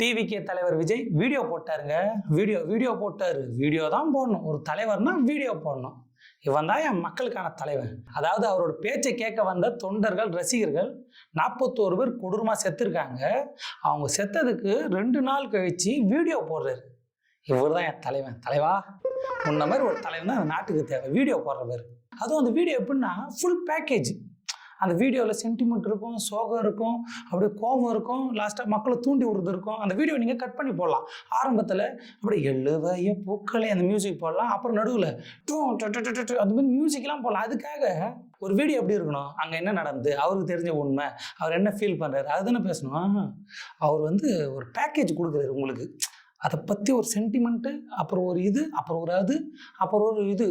TVK தலைவர் Vijay video போட்டாருங்க. Video video போட்டாரு. வீடியோ தான் போடணும். ஒரு தலைவர்னா வீடியோ போடணும். இவன் தான் என் மக்களுக்கான தலைவன். அதாவது அவரோட பேச்சை கேட்க வந்த தொண்டர்கள் ரசிகர்கள் நாற்பத்தோரு பேர் கொடூரமாக செத்துருக்காங்க. அவங்க செத்ததுக்கு ரெண்டு நாள் கழிச்சு வீடியோ போடுறாரு. இவர் தான் என் தலைவன். தலைவா முன்ன மாதிரி ஒரு தலைவன் தான் அந்த நாட்டுக்கு தேவை. வீடியோ போடுறவர். அதுவும் அந்த வீடியோ எப்படின்னா ஃபுல் பேக்கேஜ் அந்த வீடியோவில் சென்டிமெண்ட் இருக்கும் சோகம் இருக்கும் அப்படியே கோபம் இருக்கும் லாஸ்ட்டாக மக்களை தூண்டி விடுறது இருக்கும். அந்த வீடியோ நீங்கள் கட் பண்ணி போடலாம். ஆரம்பத்தில் அப்படியே எழுவைய பூக்களே அந்த மியூசிக் போடலாம். அப்புறம் நடுவில் டூ டு, டு, டு, டு, அந்த மாதிரி மியூசிக்லாம் போடலாம். அதுக்காக ஒரு வீடியோ எப்படி இருக்கணும்? அங்கே என்ன நடந்து? அவருக்கு தெரிஞ்ச உண்மை. அவர் என்ன ஃபீல் பண்ணுறாரு அதுதானே பேசணும். அவர் வந்து ஒரு பேக்கேஜ் கொடுக்குறாரு உங்களுக்கு. அதை பற்றி ஒரு சென்டிமெண்ட்டு அப்புறம் ஒரு இது அப்புறம் ஒரு அது அப்புறம் ஒரு இது.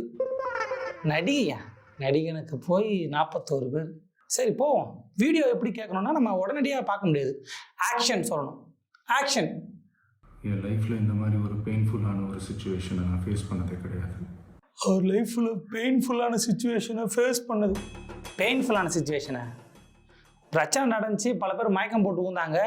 நடிகையா? நடிகனுக்கு போய் நாற்பத்தோரு பேர். சரி போவோம். வீடியோ எப்படி கேட்கணும்னா நம்ம உடனடியாக பார்க்க முடியாது. ஆக்ஷன் சொல்லணும். ஆக்ஷன் என் லைஃப்பில் இந்த மாதிரி ஒரு பெயின்ஃபுல்லான ஒரு சுச்சுவேஷனை நான் ஃபேஸ் பண்ணதே கிடையாது. அவர் லைஃப்பில் பெயின்ஃபுல்லான சுச்சுவேஷனை ஃபேஸ் பண்ணது. பெயின்ஃபுல்லான சுச்சுவேஷனை பிரச்சனை நடந்துச்சு பல பேர் மயக்கம் போட்டு ஊந்தாங்க.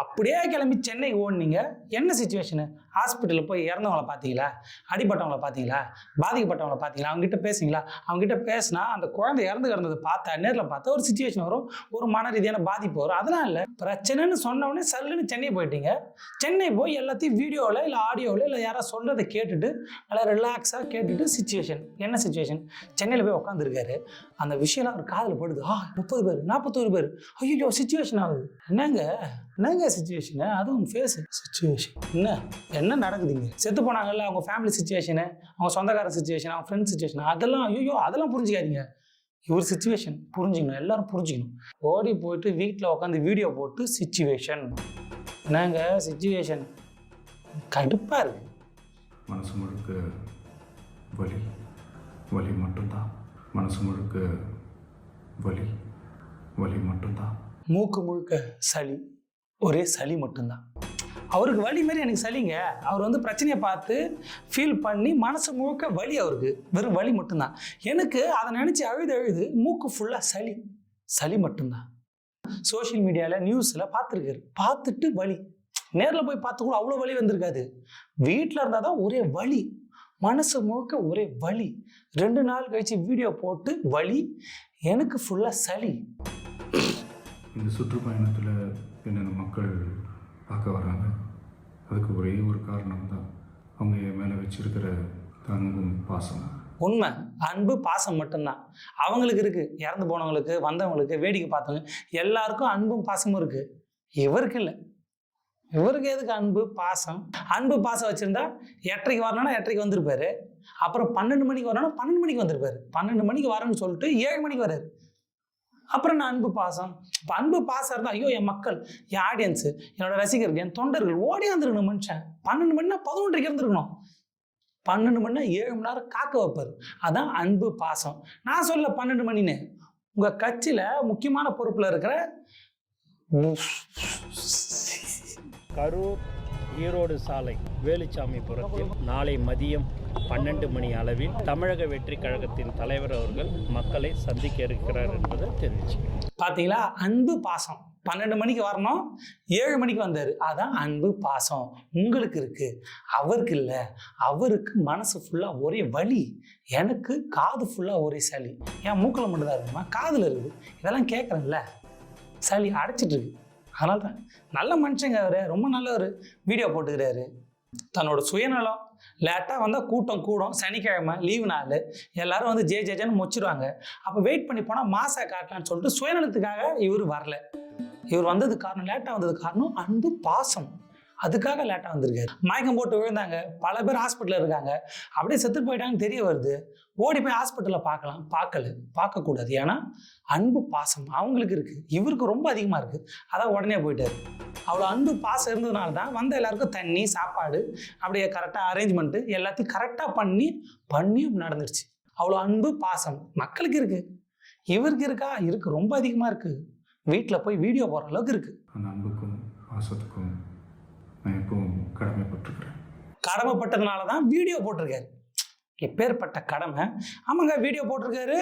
அப்படியே கிளம்பி சென்னைக்கு ஓடுனீங்க. என்ன சுச்சுவேஷனு ஹாஸ்பிட்டலில் போய் இறந்தவங்கள பார்த்தீங்களா? அடிபட்டவங்களை பார்த்தீங்களா? பாதிக்கப்பட்டவங்கள பார்த்தீங்களா? அவங்ககிட்ட பேசுங்களா அவங்ககிட்ட பேசினா அந்த குழந்தை இறந்து கிடந்ததை பார்த்தா நேரில் பார்த்தா ஒரு சுச்சுவேஷன் வரும். ஒரு மன ரீதியான பாதிப்பு வரும். அதெல்லாம் இல்லை. பிரச்சனைன்னு சொன்ன உடனே சல்லுன்னு சென்னை போயிட்டீங்க. சென்னை போய் எல்லாத்தையும் வீடியோவில் இல்லை ஆடியோவில் இல்லை யாராவது சொல்கிறத கேட்டுட்டு நல்லா ரிலாக்ஸாக கேட்டுட்டு சுச்சுவேஷன் என்ன சுச்சுவேஷன் சென்னையில் போய் உட்காந்துருக்காரு அந்த விஷயம்லாம் அவர் காதில் படுது. ஆ முப்பது பேர் நாற்பத்தோரு பேர். ஐயோ சுச்சுவேஷன் ஆகுது. என்னங்க? என்னங்க சுச்சுவேஷனு அதுவும் ஃபேஸ் சுச்சுவேஷன் என்ன? என்ன நடக்குதுங்க? செத்து போனாங்கல்ல அவங்க ஃபேமிலி சுச்சுவேஷனு அவங்க சொந்தக்கார சுச்சுவேஷன் அவங்க ஃப்ரெண்ட் சுச்சுவேஷன் அதெல்லாம் ஐயோ அதெல்லாம் புரிஞ்சுக்காதீங்க. இவர் சுச்சுவேஷன் புரிஞ்சுக்கணும். எல்லாரும் புரிஞ்சுக்கணும். ஓடி போயிட்டு வீட்டில் உட்காந்து வீடியோ போட்டு சுச்சுவேஷன் என்னங்க சுச்சுவேஷன் கடுப்பாக இருக்கு. மனசு முழுக்க வலி. வலி மட்டும்தான். மனசு முழுக்க வலி. வலி மட்டும்தான். மூக்கு முழுக்க சளி. ஒரே சளி மட்டும்தான். அவருக்கு வலி மாதிரி எனக்கு சளிங்க. அவர் வந்து பிரச்சனையை பார்த்து ஃபீல் பண்ணி மனசு முழுக்க வலி அவருக்கு. வெறும் வலி மட்டும்தான். எனக்கு அதை நினச்சி அழுது அழுது மூக்கு ஃபுல்லாக சளி. சளி மட்டும்தான். சோஷியல் மீடியாவில் நியூஸில் பார்த்துருக்காரு. பார்த்துட்டு வலி. நேரில் போய் பார்த்து கூட அவ்வளோ வலி வந்திருக்காது. வீட்டில் இருந்தால் தான் ஒரே வலி. மனசு முழுக்க ஒரே வலி. ரெண்டு நாள் கழித்து வீடியோ போட்டு வலி. எனக்கு ஃபுல்லாக சளி. இந்த சுற்றுப்பயணத்தில் என்னென்ன மக்கள் பார்க்க வராங்க. அதுக்கு ஒரே ஒரு காரணம் தான் அவங்க என் மேலே வச்சிருக்கிற தங்கும் பாசம். உண்மை. அன்பு பாசம் மட்டும்தான். அவங்களுக்கு இருக்கு. இறந்து போனவங்களுக்கு வந்தவங்களுக்கு வேடிக்கை பார்த்தவங்க எல்லாருக்கும் அன்பும் பாசமும் இருக்கு. இவருக்கு இல்லை. இவருக்கு எதுக்கு அன்பு பாசம்? அன்பு பாசம் வச்சிருந்தா எட்டரைக்கு வரணும்னா எட்டரைக்கு வந்திருப்பாரு. அப்புறம் பன்னெண்டு மணிக்கு வரணும்னா பன்னெண்டு மணிக்கு வந்திருப்பாரு. பன்னெண்டு மணிக்கு வரேன்னு சொல்லிட்டு ஏழு மணிக்கு வர்றாரு அப்புறம் நான் அன்பு பாசம். இப்போ அன்பு பாசம் இருந்தால் ஐயோ என் மக்கள் என் ஆடியன்ஸு என்னோட ரசிகர்கள் என் தொண்டர்கள் ஓடி வந்துருக்கணும் மனுஷன். பன்னெண்டு மணினா பதினொன்றைக்கு இருந்துருக்கணும் பன்னெண்டு மணினா ஏழு மணி நேரம் காக்க வைப்பார். அதான் அன்பு பாசம். நான் சொல்ல பன்னெண்டு மணின்னு உங்கள் கட்சியில் முக்கியமான பொறுப்பில் இருக்கிற கரூர் ஈரோடு சாலை வேலுச்சாமிபுரத்தில் நாளை மதியம் பன்னெண்டு மணி அளவில் தமிழக வெற்றி கழகத்தின் தலைவர் அவர்கள் மக்களை சந்திக்க இருக்கிறார் என்பதை தெரிவிச்சுக்கிறேன் பார்த்தீங்களா அன்பு பாசம். பன்னெண்டு மணிக்கு வரணும் ஏழு மணிக்கு வந்தார். அதான் அன்பு பாசம். உங்களுக்கு இருக்கு. அவருக்கு இல்லை. அவருக்கு மனசு ஃபுல்லாக ஒரே வலி. எனக்கு காது ஃபுல்லாக ஒரே சளி. என் மூக்கில் மட்டும்தான் இருக்குமா? காதில் இருக்குது. இதெல்லாம் கேட்குறேன்ல சளி அடைச்சிட்டு இருக்கு. அதனால தான். நல்ல மனுஷங்க அவர். ரொம்ப நல்லவர் வீடியோ போட்டுக்கிறாரு. தன்னோட சுயநலம். லேட்டாக வந்தால் கூட்டம் கூடும். சனிக்கிழமை லீவு நாள். எல்லாரும் வந்து ஜே ஜேஜன்னு முச்சிருவாங்க. அப்போ வெயிட் பண்ணி போனால் மாசை காட்டலான்னு சொல்லிட்டு சுயநலத்துக்காக இவர் வரல. இவர் வந்தது காரணம் லேட்டாக வந்தது காரணம் அன்பு பாசம். அதுக்காக லேட்டாக வந்திருக்காரு. மயக்கம் போட்டு விழுந்தாங்க. பல பேர் ஹாஸ்பிட்டலில் இருக்காங்க. அப்படியே செத்து போயிட்டாங்கன்னு தெரிய வருது. ஓடி போய் ஹாஸ்பிட்டலில் பார்க்கலாம். பார்க்கல. பார்க்கக்கூடாது. ஏன்னா அன்பு பாசம் அவங்களுக்கு இருக்குது இவருக்கு ரொம்ப அதிகமாக இருக்குது அதான் உடனே போயிட்டார். அவ்வளோ அன்பு பாசம் இருந்ததுனால தான் வந்த எல்லாருக்கும் தண்ணி சாப்பாடு அப்படியே கரெக்டாக அரேஞ்ச்மெண்ட்டு எல்லாத்தையும் கரெக்டாக பண்ணி பண்ணியும் நடந்துருச்சு. அவ்வளோ அன்பு பாசம் மக்களுக்கு இருக்குது இவருக்கு இருக்கா? இருக்கு. ரொம்ப அதிகமாக இருக்குது வீட்டில் போய் வீடியோ போடுற அளவுக்கு இருக்குது அந்த அன்புக்கும் பாசத்துக்கும் கடமைப்பட்டிருக்கிறேன். கடமைப்பட்டதுனால தான் வீடியோ போட்டிருக்காரு. எப்பேற்பட்ட கடமை. ஆமாங்க வீடியோ போட்டிருக்காரு.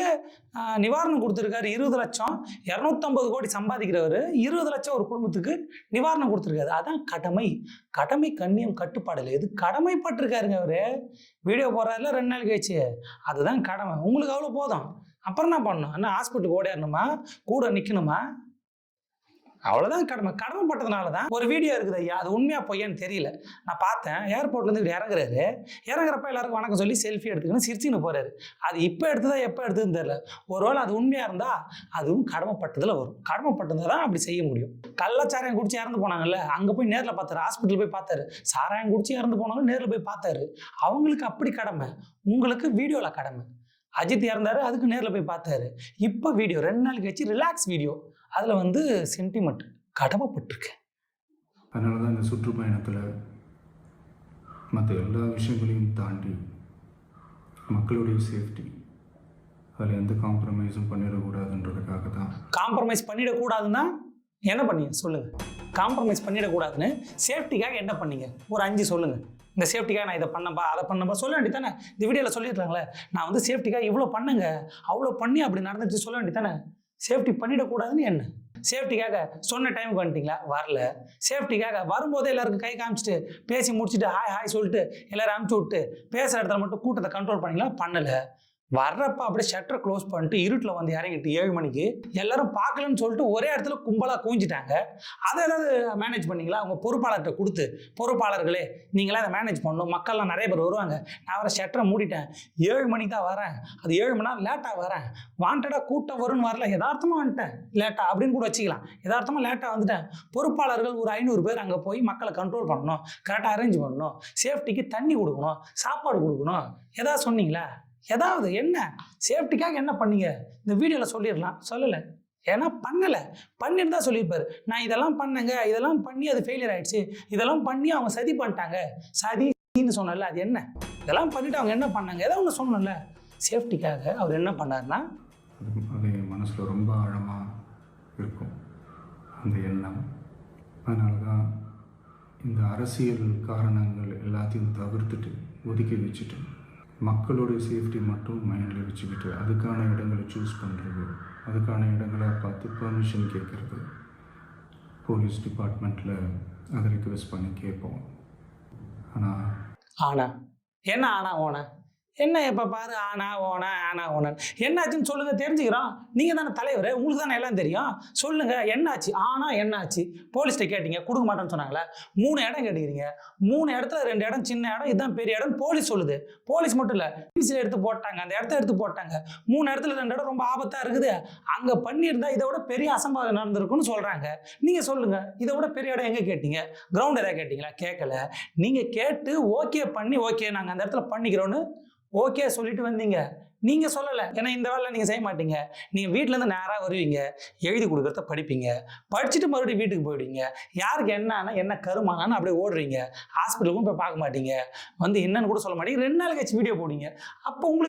நிவாரணம் கொடுத்துருக்காரு. இருபது லட்சம் இரநூத்தம்பது கோடி சம்பாதிக்கிறவர். இருபது லட்சம் ஒரு குடும்பத்துக்கு நிவாரணம் கொடுத்துருக்காரு. அதான் கடமை. கடமை கண்ணியம் கட்டுப்பாடு இல்லை. இது கடமைப்பட்டிருக்காருங்க அவரு. வீடியோ போடுறதுல ரெண்டு நாள் கழிச்சு. அதுதான் கடமை. உங்களுக்கு அவ்வளோ போதும். அப்புறம் என்ன பண்ணணும்? என்ன ஹாஸ்பிட்டலுக்கு ஓடிடணுமா கூட நிற்கணுமா அவ்வளோதான் கடமை. கடமைப்பட்டதுனால தான் ஒரு வீடியோ இருக்குது ஐயா. அது உண்மையாக பொய்யான்னு தெரியல. நான் பார்த்தேன் ஏர்போர்ட்லேருந்து இப்படி இறங்குறாரு. இறங்குறப்ப எல்லாருக்கும் வணக்கம் சொல்லி செல்ஃபி எடுத்துக்கணும் சிரிச்சுன்னு போறாரு. அது இப்போ எடுத்ததா எப்போ எடுத்ததுன்னு தெரியல. ஒருவேளை அது உண்மையாக இருந்தால் அதுவும் கடமைப்பட்டதில் வரும். கடமைப்பட்டதை தான் அப்படி செய்ய முடியும். கள்ளச்சாராயம் குடிச்சு இறந்து போனாங்கல்ல அங்கே போய் நேரில் பார்த்தாரு ஹாஸ்பிட்டல் போய் பார்த்தாரு. சாராயம் குடிச்சு இறந்து போனாலும் நேரில் போய் பார்த்தாரு. அவங்களுக்கு அப்படி கடமை. உங்களுக்கு வீடியோவில் கடமை. அஜித் இறந்தாரு அதுக்கு நேரில் போய் பார்த்தாரு. இப்போ வீடியோ ரெண்டு நாள் கழிச்சு ரிலாக்ஸ் வீடியோ அதில் வந்து சென்டிமெண்ட் கடமைப்பட்டிருக்கேன். அதனால தான் இந்த சுற்றுப்பயணத்தில் மற்ற எல்லா விஷயங்களையும் தாண்டி மக்களுடைய சேஃப்டி அதில் எந்த காம்ப்ரமைஸும் பண்ணிடக்கூடாதுன்றதுக்காக தான் காம்ப்ரமைஸ் பண்ணிடக்கூடாதுன்னா என்ன பண்ணீங்க? சொல்லுங்க. காம்ப்ரமைஸ் பண்ணிடக்கூடாதுன்னு சேஃப்டிக்காக என்ன பண்ணீங்க? ஒரு அஞ்சு சொல்லுங்க. இந்த சேஃப்டிக்காக நான் இதை பண்ணப்பா அதை பண்ணப்பா சொல்ல வேண்டியதானே இந்த வீடியோவில் சொல்லிடுறாங்களே நான் வந்து சேஃப்டிக்காக இவ்வளோ பண்ணுங்க அவ்வளோ பண்ணி அப்படி நடந்துச்சு சொல்ல வேண்டியதானே சேஃப்டி பண்ணிடக்கூடாதுன்னு என்ன? சேஃப்டிக்காக சொன்ன டைமுக்கு வந்துட்டீங்களா? வரல. சேஃப்டிக்காக வரும்போதே எல்லாருக்கும் கை காமிச்சிட்டு பேசி முடிச்சுட்டு ஹாய் ஹாய் சொல்லிட்டு எல்லாரும் அமுச்சு விட்டு பேசுகிற இடத்துல மட்டும் கூட்டத்தை கண்ட்ரோல் பண்ணிங்களா? பண்ணலை. வர்றப்ப அப்படியே ஷட்டர் க்ளோஸ் பண்ணிட்டு இருட்டில் வந்து இறங்கிட்டு ஏழு மணிக்கு எல்லாரும் பார்க்கலன்னு சொல்லிட்டு ஒரே இடத்துல கும்பலாக குவிஞ்சிட்டாங்க. அதை ஏதாவது மேனேஜ் பண்ணிங்களா? அவங்க பொறுப்பாளர்கிட்ட கொடுத்து பொறுப்பாளர்களே நீங்களாம் அதை மேனேஜ் பண்ணணும். மக்கள்லாம் நிறைய பேர் வருவாங்க. நான் வர ஷட்டரை மூடிட்டேன். ஏழு மணிக்கு தான் வரேன். அது ஏழு மணி நேரம் லேட்டாக வரேன். வாண்டடாக கூட்டம் வரும்னு வரல. யதார்த்தமாக வந்துட்டேன். லேட்டாக அப்படின்னு கூட வச்சுக்கலாம். யதார்த்தமாக லேட்டாக வந்துட்டேன். பொறுப்பாளர்கள் ஒரு ஐநூறு பேர் அங்கே போய் மக்களை கண்ட்ரோல் பண்ணணும். கரெக்டாக அரேஞ்ச் பண்ணணும். சேஃப்டிக்கு தண்ணி கொடுக்கணும். சாப்பாடு கொடுக்கணும். எதாவது சொன்னீங்களா? ஏதாவது என்ன? சேஃப்டிக்காக என்ன பண்ணீங்க? இந்த வீடியோவில் சொல்லிடலாம். சொல்லலை. ஏன்னா பண்ணலை. பண்ணிருந்தா சொல்லியிருப்பார். நான் இதெல்லாம் பண்ணேங்க. இதெல்லாம் பண்ணி அது ஃபெயிலியர் ஆயிடுச்சு. இதெல்லாம் பண்ணி அவங்க சதி பண்ணிட்டாங்க. சதின்னு சொன்னல அது என்ன? இதெல்லாம் பண்ணிட்டு அவங்க என்ன பண்ணாங்க? ஏதோ ஒன்று சொன்னல சேஃப்டிக்காக அவர் என்ன பண்ணாருன்னா அது மனசில் ரொம்ப ஆழமாக இருக்கும். அந்த எண்ணம். அதனால தான் இந்த அரசியல் காரணங்கள் எல்லாத்தையும் தவிர்த்துட்டு ஒதுக்கி வச்சுட்டு மக்களுடைய சேஃப்டி மட்டும் மைண்டில் வச்சுக்கிட்டு அதுக்கான இடங்களை சூஸ் பண்ணுறது அதுக்கான இடங்களை பார்த்து பர்மிஷன் கேட்குறது. போலீஸ் டிபார்ட்மெண்ட்டில் அதை ரிக்வெஸ்ட் பண்ணி கேட்போம். ஆனால் ஆனால் என்ன ஆனால் ஓன? என்ன எப்போ பாரு? ஆனா ஓனா ஆனா ஓனன். என்னாச்சுன்னு சொல்லுங்க தெரிஞ்சுக்கிறோம். நீங்கள் தானே தலைவர் உங்களுக்கு தானே எல்லாம் தெரியும். சொல்லுங்க என்னாச்சு? ஆனா என்னாச்சு? போலீஸ்கிட்ட கேட்டீங்க கொடுக்க மாட்டேன்னு சொன்னாங்களே. மூணு இடம் கேட்டுக்கிறீங்க. மூணு இடத்துல ரெண்டு இடம் சின்ன இடம் இதுதான் பெரிய இடம். போலீஸ் சொல்லுது. போலீஸ் மட்டும் இல்லை பிசியில் எடுத்து போட்டாங்க அந்த இடத்த எடுத்து போட்டாங்க. மூணு இடத்துல ரெண்டு இடம் ரொம்ப ஆபத்தாக இருக்குது. அங்கே பண்ணியிருந்தா இதை விட பெரிய அசம்பாவிதம் நடந்திருக்குன்னு சொல்கிறாங்க நீங்கள் சொல்லுங்கள் இதை விட பெரிய இடம் எங்கே கேட்டீங்க? கிரவுண்ட் எதாவது கேட்டிங்களா? கேட்கல. நீங்கள் கேட்டு ஓகே பண்ணி ஓகே நாங்கள் அந்த இடத்துல பண்ணிக்கிறோன்னு ஓகே சொல்லிட்டு வந்தீங்க. நீங்கள் சொல்லலை. ஏன்னா இந்த வேலை நீங்கள் செய்ய மாட்டீங்க. நீங்கள் வீட்டிலேருந்து நேராக வருவீங்க. எழுதி கொடுக்குறத படிப்பீங்க. படிச்சுட்டு மறுபடியும் வீட்டுக்கு போயிடுவீங்க. யாருக்கு என்னன்னா என்ன கருமானான்னு அப்படியே ஓடுறீங்க. ஹாஸ்பிட்டலுக்கும் போய் பார்க்க மாட்டீங்க. வந்து என்னன்னு கூட சொல்ல மாட்டீங்க. ரெண்டு நாள் கழிச்சு வீடியோ போடுவீங்க. அப்போ உங்களுக்கு